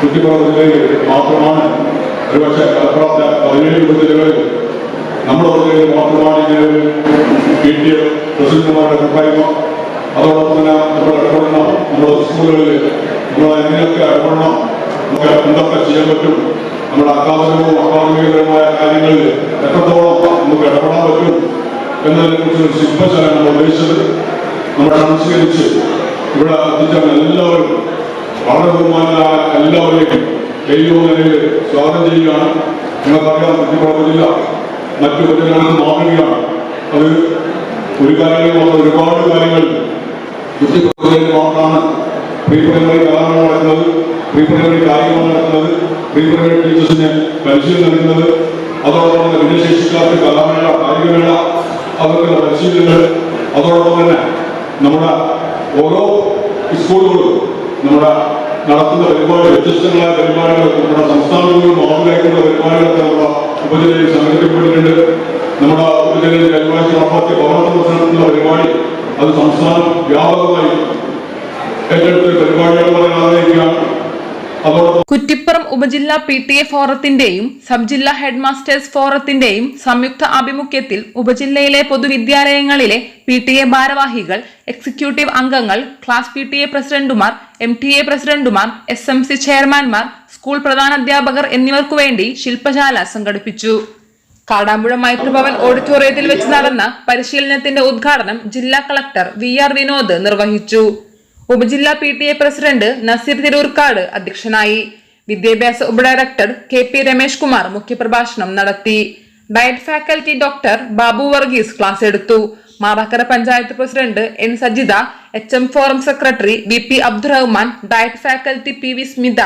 കുറ്റിപ്പുറം ജില്ലയിൽ മാത്രമാണ് ഒരുപക്ഷെ മലപ്പുറത്തെ പതിനേഴ് ഉപജില്ലകളിൽ നമ്മുടെ ജില്ലയിൽ മാത്രമാണ് ഇങ്ങനെ ഒരു പി ടി എ പ്രസിഡന്റുമാരുടെ കൂട്ടായ്മ അതോടൊപ്പം തന്നെ നമ്മൾ ഇടപെടണം. നമ്മുടെ സ്കൂളുകളിൽ നമ്മൾ എങ്ങനെയൊക്കെ ഇടപെടണം. നമുക്ക് എന്തൊക്കെ ചെയ്യാൻ പറ്റും? നമ്മുടെ അക്കാദമികവും അക്കാദമികപരമായ കാര്യങ്ങളിൽ എത്രത്തോളം നമുക്ക് ഇടപെടാൻ പറ്റും എന്നതിനെ കുറിച്ച് ഒരു ശില്പശാല നമ്മൾ ഉദ്ദേശിച്ചത്. നമ്മൾ സംസ്കരിച്ച് ഇവിടെ എത്തിച്ച എല്ലാവരും വളരെ ബഹുമാനരായ എല്ലാവരെയും നിലയിൽ സ്വാഗതം ചെയ്യുകയാണ്. നിങ്ങൾക്കറിയാം കുറ്റിപ്പുറം മറ്റു ജില്ലകൾക്ക് മാതൃകയാണ് അത് ഒരു കാര്യങ്ങൾ ഒരുപാട് കാര്യങ്ങൾ കുറ്റിപ്പുറത്തിൽ മാത്രമാണ് പ്രീ പ്രൈമറി കലാമേള നടക്കുന്നത്. പ്രീ പ്രൈമറി കാര്യങ്ങൾ നടക്കുന്നത്. പ്രീ പ്രൈമറി ടീച്ചേഴ്സിന് പരിശീലനം നൽകുന്നത്. അതോടൊപ്പം തന്നെ ഭിന്നശേഷിക്കാർക്ക് കലാമേള കായികമേള അവർക്കുള്ള പരിശീലനങ്ങൾ അതോടൊപ്പം തന്നെ നമ്മുടെ ഓരോ സ്കൂളുകളും നമ്മുടെ നടത്തുന്ന പരിപാടി വ്യത്യസ്തങ്ങളായ പരിപാടികൾ നമ്മുടെ സംസ്ഥാനങ്ങളിൽ മാതൃകയായിട്ടുള്ള പരിപാടികളൊക്കെ നമ്മുടെ ഉപജില്ലയിൽ സംഘടിപ്പിക്കപ്പെട്ടിട്ടുണ്ട് നമ്മുടെ ഉപജില്ലയിൽ കൈമാറ്റി നടപ്പാക്കിയ പൗരത്വ പ്രശ്നത്തിലുള്ള പരിപാടി അത് സംസ്ഥാനം വ്യാപകമായി ഏറ്റെടുത്ത ഒരു പരിപാടികൾ പറയാൻ ആഗ്രഹിക്കുകയാണ് അതോടൊപ്പം കുറ്റിപ്പുറം ഉപജില്ലാ പി ടി എ ഫോറത്തിന്റെയും സബ് ജില്ലാ ഹെഡ് മാസ്റ്റേഴ്സ് ഫോറത്തിന്റെയും സംയുക്ത ആഭിമുഖ്യത്തിൽ ഉപജില്ലയിലെ പൊതുവിദ്യാലയങ്ങളിലെ പി ടി എ ഭാരവാഹികൾ എക്സിക്യൂട്ടീവ് അംഗങ്ങൾ ക്ലാസ് പി ടി എ പ്രസിഡന്റുമാർ എം ടി എ പ്രസിഡന്റുമാർ എസ് എം സി ചെയർമാൻമാർ സ്കൂൾ പ്രധാനാധ്യാപകർ എന്നിവർക്കു വേണ്ടി ശില്പശാല സംഘടിപ്പിച്ചു. കാടാമ്പുഴ മൈത്രിഭവൻ ഓഡിറ്റോറിയത്തിൽ വെച്ച് നടന്ന പരിശീലനത്തിന്റെ ഉദ്ഘാടനം ജില്ലാ കളക്ടർ വി ആർ വിനോദ് നിർവഹിച്ചു. ഉപജില്ലാ P T A president Nazeer Tirurkkad അധ്യക്ഷനായി. വിദ്യാഭ്യാസ ഉപഡയറക്ടർ കെ പി രമേഷ് കുമാർ മുഖ്യപ്രഭാഷണം നടത്തി. DIET faculty doctor Babu Varghese class എടുത്തു. Marakkara panchayat president N Sajitha H M forum secretary V P Abdurahman DIET faculty P V Smitha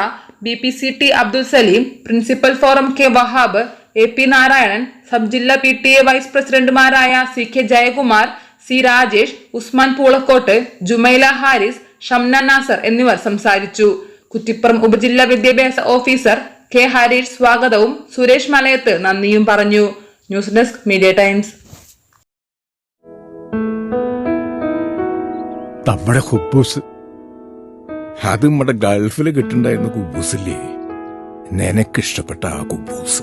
B P C T Abdul Saleem principal forum K Wahab A P Narayanan sub ജില്ലാ P T A vice പ്രസിഡന്റുമാരായ C K Jayakumar C Rajesh Usman Poolakkot Jumaila Haris Shamna Nasar എന്നിവർ സംസാരിച്ചു. കുറ്റിപ്പുറം ഉപജില്ലാ വിദ്യാഭ്യാസ officer K Harish സ്വാഗതവും സുരേഷ് മലയത്ത് നന്ദിയും പറഞ്ഞു. News desk media times. നമ്മുടെ ഹുബൂസ്. അത് നമ്മുടെ ഗൾഫിൽ കിട്ടുണ്ടായിരുന്ന കുബൂസില്ലേ? നിനക്കിഷ്ടപ്പെട്ട ആ കുബൂസ്.